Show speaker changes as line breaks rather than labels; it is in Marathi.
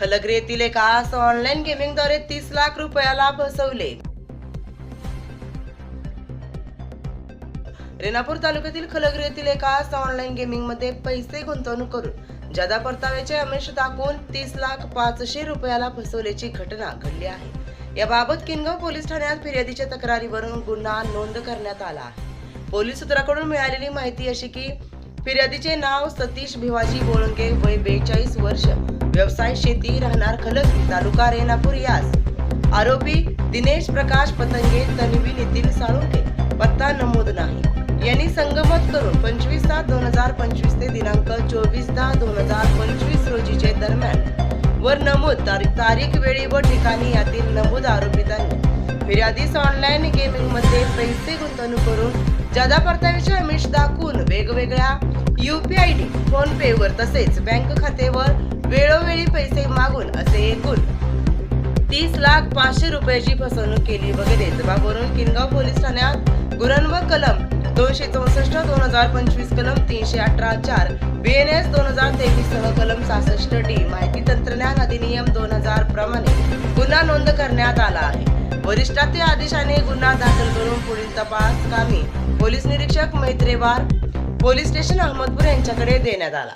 खलगरे येथील एकास ऑनलाईन गेमिंगद्वारे तीस लाख रुपयाला फसवले रेणापूर तालुक्यातील खलगरे येथील एकास ऑनलाईन गेमिंगमध्ये पैसे गुंतवणूक करून जादा परताव्याचे अमिष दाखवून तीस लाख पाचशे रुपयाला फसवल्याची घटना घडली आहे. याबाबत किनगाव पोलीस ठाण्यात फिर्यादीच्या तक्रारीवरून गुन्हा नोंद करण्यात आला आहे. पोलीस सूत्राकडून मिळालेली माहिती अशी की फिर्यादीचे नाव सतीश भिवाजी बोळंगे वय बेचाळीस वर्ष. व्यवसाय शेती राहणार खलगरी तालुका रेणापूर यास. आरोपी दिनेश प्रकाश पतंगे तन्वी नितीन साळुंके पत्ता नमूद नाही. यांनी संगमत करून पंचवीस सात दोन हजार पंचवीस ते दिनांक चोवीस दहा दोन हजार पंचवीस रोजीचे दरम्यान. वर नमूद तारीख तारीख वेळी व ठिकाणी यातील नमूद आरोपितांनी फिर्यादीस ऑनलाईन गेमिंगमध्ये पैसे गुंतवणूक करून जादा परताव्याचे अमिष दाखवून वेगवेगळ्या युपीआय डी फोन पे वर तसेच बँक खातेवर वेळोवेळी पैसे मागून असे एकूण तीस लाख पाचशे रुपयाची फसवणूक केली वगैरे. जबाबवरून किनगाव पोलीस ठाण्यात गुन्हा कलम दोनशे चौसष्ट दोन हजार पंचवीस कलम तीनशे अठरा चार बी एन एस दोन हजार तेवीस सह कलम सहासष्ट डी माहिती तंत्रज्ञान अधिनियम दोन हजार प्रमाणे गुन्हा नोंद करण्यात आला आहे. वरिष्ठांच्या आदेशाने गुन्हा दाखल करून पुढील तपास कामी. पोलीस निरीक्षक मैत्रेवार पोलीस स्टेशन अहमदपूर यांच्याकडे देण्यात आला.